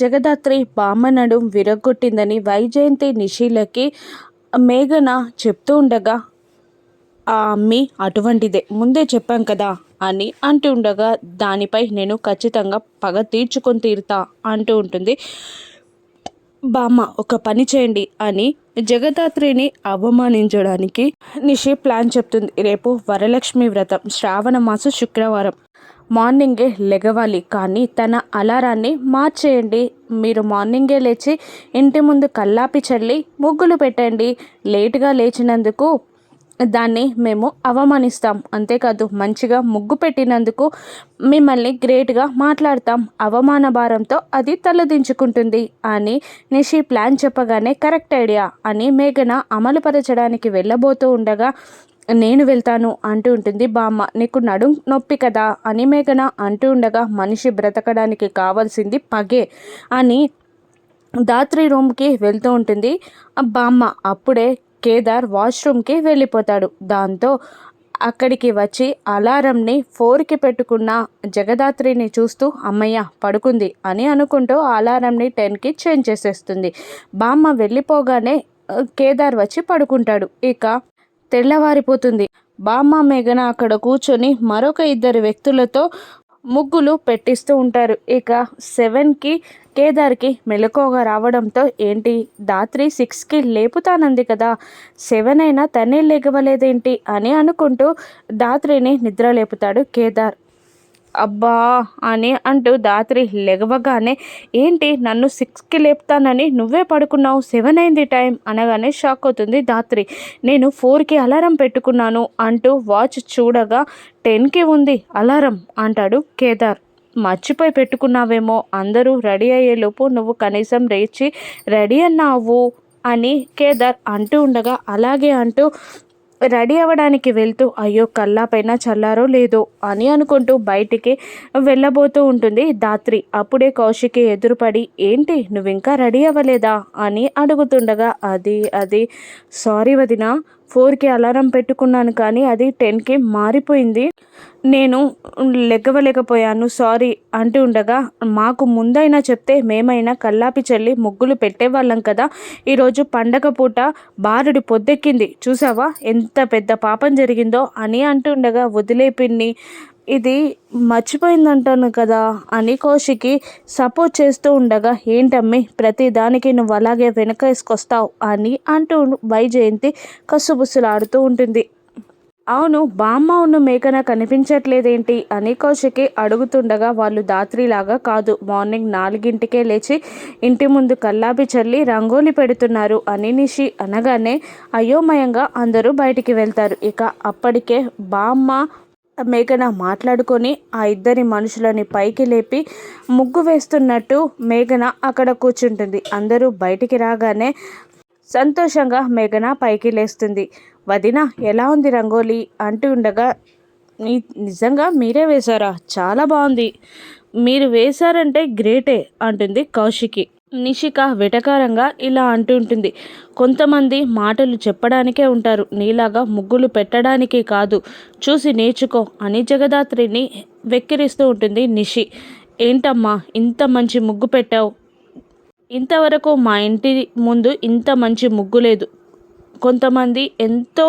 జగదాత్రి బామ్మనడు విరగొట్టిందని వైజయంతి నిషిలకి మేఘన చెప్తూ ఉండగా ఆ అమ్మి అటువంటిదే. ముందే చెప్పాం కదా అని అంటూ ఉండగా దానిపై నేను ఖచ్చితంగా పగ తీర్చుకొని తీరుతా అంటూ ఉంటుంది. బామ్మ ఒక పని చేయండి అని జగదాత్రిని అవమానించడానికి నిషి ప్లాన్ చెప్తుంది. రేపు వరలక్ష్మి వ్రతం శ్రావణ మాసం శుక్రవారం. మార్నింగే లెగవాలి కానీ తన అలారాన్ని మార్చేయండి. మీరు మార్నింగే లేచి ఇంటి ముందు కల్లాపి చల్లి ముగ్గులు పెట్టండి. లేటుగా లేచినందుకు దాన్ని మేము అవమానిస్తాం. అంతేకాదు మంచిగా ముగ్గు పెట్టినందుకు మిమ్మల్ని గ్రేట్గా మాట్లాడతాం. అవమాన భారంతో అది తలదించుకుంటుంది అని నిషి ప్లాన్ చెప్పగానే కరెక్ట్ ఐడియా అని మేఘన అమలుపరచడానికి వెళ్ళబోతూ ఉండగా నేను వెళ్తాను అంటూ ఉంటుంది బామ్మ. నీకు నడుం నొప్పి కదా అని మేఘన అంటూ ఉండగా మనిషి బ్రతకడానికి కావాల్సింది పగే అని దాత్రి రూమ్కి వెళ్తూ ఉంటుంది. బామ్మ అప్పుడే కేదార్ వాష్రూమ్కి వెళ్ళిపోతాడు. దాంతో అక్కడికి వచ్చి అలారంని ఫోర్కి పెట్టుకున్న జగదాత్రిని చూస్తూ అమ్మయ్య పడుకుంది అని అనుకుంటూ అలారంని టెన్కి చేంజ్ చేసేస్తుంది. బామ్మ వెళ్ళిపోగానే కేదార్ వచ్చి పడుకుంటాడు. ఇక తెల్లవారిపోతుంది. బామ్మ మేఘన అక్కడ కూర్చొని మరొక ఇద్దరు వ్యక్తులతో ముగ్గులు పెట్టిస్తూ ఉంటారు. ఇక సెవెన్కి కేదార్కి మెలకువగా రావడంతో ఏంటి? దాత్రి సిక్స్కి లేపుతానంది కదా. సెవెన్ అయినా తనే లేగవలేదేంటి? అని అనుకుంటూ దాత్రిని నిద్ర లేపుతాడు కేదార్. అబ్బా అని అంటూ దాత్రి లెగవగానే ఏంటి నన్ను సిక్స్కి లేపుతానని నువ్వే పడుకున్నావు సెవెన్ అయింది టైం? అనగానే షాక్ అవుతుంది దాత్రి. నేను ఫోర్కి అలారం పెట్టుకున్నాను అంటూ వాచ్ చూడగా టెన్కి ఉంది అలారం అంటాడు కేదార్. మర్చిపోయి పెట్టుకున్నావేమో అందరూ రెడీ అయ్యేలోపు నువ్వు కనీసం రేచి రెడీ అన్నావు అని కేదార్ అంటూ ఉండగా అలాగే అంటూ రెడీ అవ్వడానికి వెళ్తూ అయ్యో కల్లాపైన చల్లారో లేదో అని అనుకుంటూ బయటికి వెళ్ళబోతూ ఉంటుంది దాత్రి అప్పుడే కౌశికి ఎదురుపడి ఏంటి నువ్వు ఇంకా రెడీ అవ్వలేదా? అని అడుగుతుండగా అది అది సారీ వదిన ఫోర్కి అలారం పెట్టుకున్నాను కానీ అది టెన్కి మారిపోయింది. నేను లెగ్గవలేకపోయాను. సారీ అంటూ ఉండగా మాకు ముందైనా చెప్తే మేమైనా కల్లాపి చల్లి ముగ్గులు పెట్టేవాళ్ళం కదా. ఈరోజు పండగ పూట బారుడి పొద్దెక్కింది. చూసావా? ఎంత పెద్ద పాపం జరిగిందో అని అంటుండగా వదిలే పిన్ని ఇది మర్చిపోయిందంటాను కదా అని కౌశికి సపోర్ట్ చేస్తూ ఉండగా ఏంటమ్మి ప్రతి దానికి నువ్వు అలాగే వెనకేసుకొస్తావు అని అంటూ వైజయంతి కసుబుసులాడుతూ ఉంటుంది. అవును బామ్మ ఉన్న మేకన కనిపించట్లేదేంటి? అని కౌశికి అడుగుతుండగా వాళ్ళు దాత్రిలాగా కాదు మార్నింగ్ నాలుగింటికే లేచి ఇంటి ముందు కల్లాపి చల్లి రంగోలి పెడుతున్నారు అని నిషి అనగానే అయోమయంగా అందరూ బయటికి వెళ్తారు. ఇక అప్పటికే బామ్మ మేఘన మాట్లాడుకొని ఆ ఇద్దరి మనుషులని పైకి లేపి ముగ్గు వేస్తున్నట్టు మేఘన అక్కడ కూర్చుంటుంది. అందరూ బయటికి రాగానే సంతోషంగా మేఘన పైకి లేస్తుంది. వదిన ఎలా ఉంది రంగోలీ? అంటూ ఉండగా నిజంగా మీరే వేశారా? చాలా బాగుంది. మీరు వేశారంటే గ్రేటే అంటుంది కౌశికి. నిషిక వెటకారంగా ఇలా అంటుంటుంది. కొంతమంది మాటలు చెప్పడానికే ఉంటారు. నీలాగా ముగ్గులు పెట్టడానికి కాదు. చూసి నేర్చుకో అని జగదాత్రిని వెక్కిరిస్తూ ఉంటుంది నిషి. ఏంటమ్మా ఇంత మంచి ముగ్గు పెట్టావు? ఇంతవరకు మా ఇంటి ముందు ఇంత మంచి ముగ్గు లేదు. కొంతమంది ఎంతో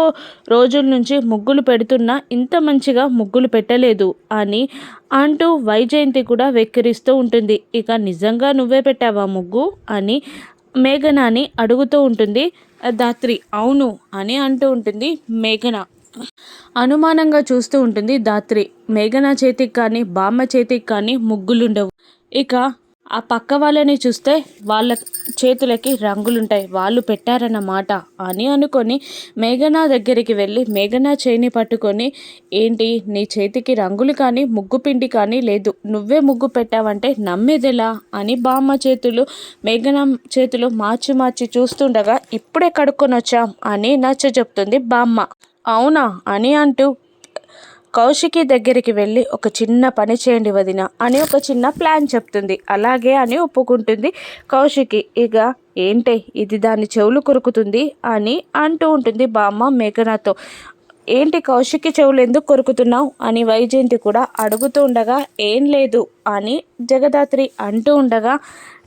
రోజుల నుంచి ముగ్గులు పెడుతున్నా ఇంత మంచిగా ముగ్గులు పెట్టలేదు అని అంటూ వైజయంతి కూడా వెక్కిరిస్తూ ఉంటుంది. ఇక నిజంగా నువ్వే పెట్టావా ముగ్గు? అని మేఘనాని అడుగుతూ ఉంటుంది. దాత్రి అవును అని అంటూ ఉంటుంది మేఘన. అనుమానంగా చూస్తూ ఉంటుంది దాత్రి. మేఘన చేతికి కానీ బామ్మ చేతికి కానీ ముగ్గులుండవు. ఇక ఆ పక్క వాళ్ళని చూస్తే వాళ్ళ చేతులకి రంగులుంటాయి. వాళ్ళు పెట్టారన్నమాట అని అనుకొని మేఘనా దగ్గరికి వెళ్ళి మేఘనా చేయిని పట్టుకొని ఏంటి నీ చేతికి రంగులు కానీ ముగ్గు పిండి కానీ లేదు. నువ్వే ముగ్గు పెట్టావంటే నమ్మేదెలా? అని బామ్మ చేతులు మేఘనా చేతులు మార్చి మార్చి చూస్తుండగా ఇప్పుడే కడుక్కొని వచ్చాం అని నచ్చ చెప్తుంది బామ్మ. అవునా? అని అంటూ కౌశికి దగ్గరికి వెళ్ళి ఒక చిన్న పని చేయండి వదిన అని ఒక చిన్న ప్లాన్ చెప్తుంది. అలాగే అని ఒప్పుకుంటుంది. కౌశికి ఇక ఏంటే ఇది దాని చెవులు కొరుకుతుంది అని అంటూ ఉంటుంది బామ్మ మేఘనాతో. ఏంటి కౌశికి చెవులు ఎందుకు కొరుకుతున్నావు అని వైజయంతి కూడా అడుగుతూ ఉండగా ఏం లేదు అని జగదాత్రి అంటూ ఉండగా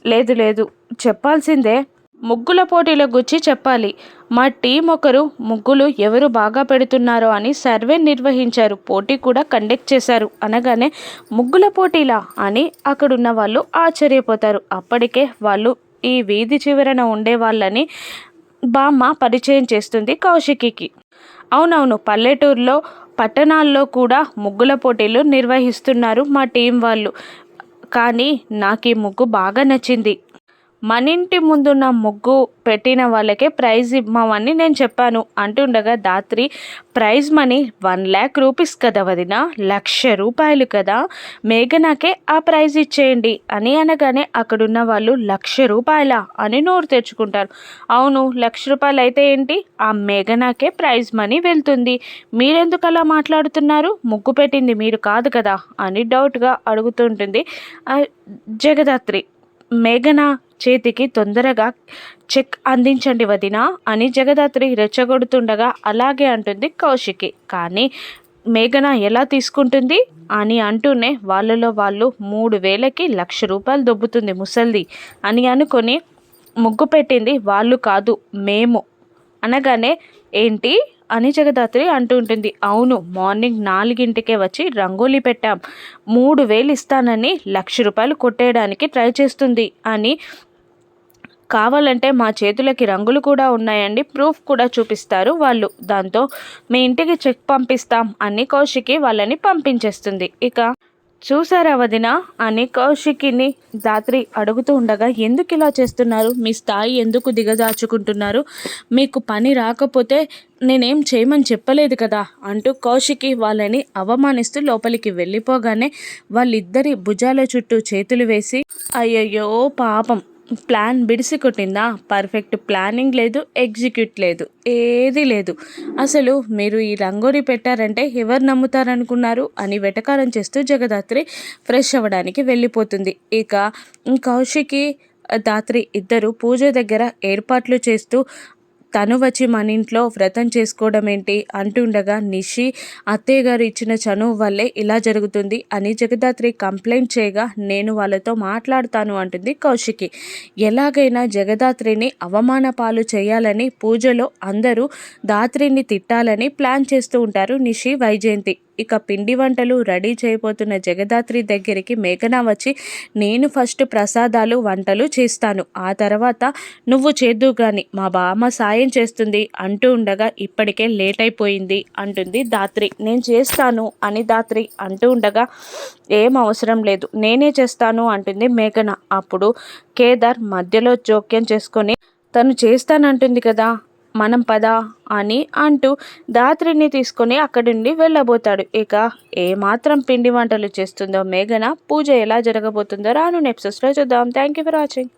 లేదు లేదు చెప్పాల్సిందే ముగ్గుల పోటీల గురించి చెప్పాలి. మా టీం ఒకరు ముగ్గులు ఎవరు బాగా పెడుతున్నారో అని సర్వే నిర్వహించారు. పోటీ కూడా కండక్ట్ చేశారు. అనగానే ముగ్గుల పోటీలా అని అక్కడున్న వాళ్ళు ఆశ్చర్యపోతారు. అప్పటికే వాళ్ళు ఈ వీధి చివరన ఉండే వాళ్ళని బామ్మ పరిచయం చేస్తుంది కౌశికికి. అవునవును పల్లెటూరులో పట్టణాల్లో కూడా ముగ్గుల పోటీలు నిర్వహిస్తున్నారు మా టీం వాళ్ళు. కానీ నాకు ఈ ముగ్గు బాగా నచ్చింది. మన ఇంటి ముందున్న ముగ్గు పెట్టిన వాళ్ళకే ప్రైజ్ ఇవ్వమని నేను చెప్పాను. అంటుండగా Dhatri prize money one lakh rupees కదా వదిన లక్ష రూపాయలు కదా మేఘనాకే ఆ ప్రైజ్ ఇచ్చేయండి అని అనగానే అక్కడున్న వాళ్ళు లక్ష రూపాయల? అని నోరు తెచ్చుకుంటారు అవును లక్ష రూపాయలు అయితే ఏంటి? ఆ మేఘనాకే ప్రైజ్ మనీ వెళ్తుంది. మీరెందుకు అలా మాట్లాడుతున్నారు? ముగ్గు పెట్టింది మీరు కాదు కదా అని డౌట్గా అడుగుతుంటుంది జగదాత్రి. మేఘన చేతికి తొందరగా చెక్ అందించండి వదిన అని జగదాత్రి రెచ్చగొడుతుండగా అలాగే అంటుంది కౌశికి. కానీ మేఘన ఎలా తీసుకుంటుంది? అని అంటూనే వాళ్ళలో వాళ్ళు మూడు వేలకి లక్ష రూపాయలు దొబ్బుతుంది ముసల్ది అని అనుకొని ముగ్గు పెట్టింది వాళ్ళు కాదు మేము. అనగానే ఏంటి? అని జగదాత్రి అంటూ ఉంటుంది. అవును మార్నింగ్ నాలుగింటికే వచ్చి రంగోలీ పెట్టాం. మూడు వేలు ఇస్తానని లక్ష రూపాయలు కొట్టేయడానికి ట్రై చేస్తుంది అని కావాలంటే మా చేతులకి రంగులు కూడా ఉన్నాయండి. ప్రూఫ్ కూడా చూపిస్తారు వాళ్ళు. దాంతో మీ ఇంటికి చెక్ పంపిస్తాం. అని కౌశికి వాళ్ళని పంపించేస్తుంది. ఇక చూసారా వదిన? అని కౌశికిని దాత్రి అడుగుతూ ఉండగా ఎందుకు ఇలా చేస్తున్నారు? మీ స్థాయి ఎందుకు దిగజాచుకుంటున్నారు మీకు పని రాకపోతే నేనేం చేయమని చెప్పలేదు కదా? అంటూ కౌశికి వాళ్ళని అవమానిస్తూ లోపలికి వెళ్ళిపోగానే వాళ్ళిద్దరి భుజాల చుట్టూ చేతులు వేసి అయ్యయ్యో పాపం. ప్లాన్ బిడిసి కొట్టిందా? పర్ఫెక్ట్ ప్లానింగ్ లేదు ఎగ్జిక్యూట్ లేదు ఏది లేదు. అసలు మీరు ఈ రంగోలి పెట్టారంటే ఎవరు నమ్ముతారనుకున్నారు అని వెటకారం చేస్తూ జగదాత్రి ఫ్రెష్ అవ్వడానికి వెళ్ళిపోతుంది. ఇక కౌశికి దాత్రి ఇద్దరు పూజ దగ్గర ఏర్పాట్లు చేస్తూ తను వచ్చి మన ఇంట్లో వ్రతం చేసుకోవడం ఏంటి అంటుండగా నిషి అత్తయ్య గారు ఇచ్చిన చనువు వల్లే ఇలా జరుగుతుంది అని జగదాత్రి కంప్లైంట్ చేయగా నేను వాళ్ళతో మాట్లాడతాను అంటుంది కౌశికి. ఎలాగైనా జగదాత్రిని అవమాన పాలు చేయాలని పూజలో అందరూ దాత్రిని తిట్టాలని ప్లాన్ చేస్తూ ఉంటారు నిషి వైజయంతి. ఇక పిండి వంటలు రెడీ చేయబోతున్న జగదాత్రి దగ్గరికి మేఘన వచ్చి నేను ఫస్ట్ ప్రసాదాలు వంటలు చేస్తాను. ఆ తర్వాత నువ్వు చేద్దు కానీ మా బామ్మ సాయం చేస్తుంది అంటూ ఉండగా ఇప్పటికే లేట్ అయిపోయింది అంటుంది దాత్రి. నేను చేస్తాను అని దాత్రి అంటూ ఉండగా ఏం అవసరం లేదు నేనే చేస్తాను అంటుంది మేఘన. అప్పుడు కేదార్ మధ్యలో జోక్యం చేసుకొని తను చేస్తానంటుంది కదా మనం పదా అని అంటూ దాత్రిని తీసుకొని అక్కడి నుండి వెళ్ళబోతాడు. ఇక ఏమాత్రం పిండి వంటలు చేస్తుందో మేఘన పూజ ఎలా జరగబోతుందో రాను నెప్సెస్లో చూద్దాం. Thank you for watching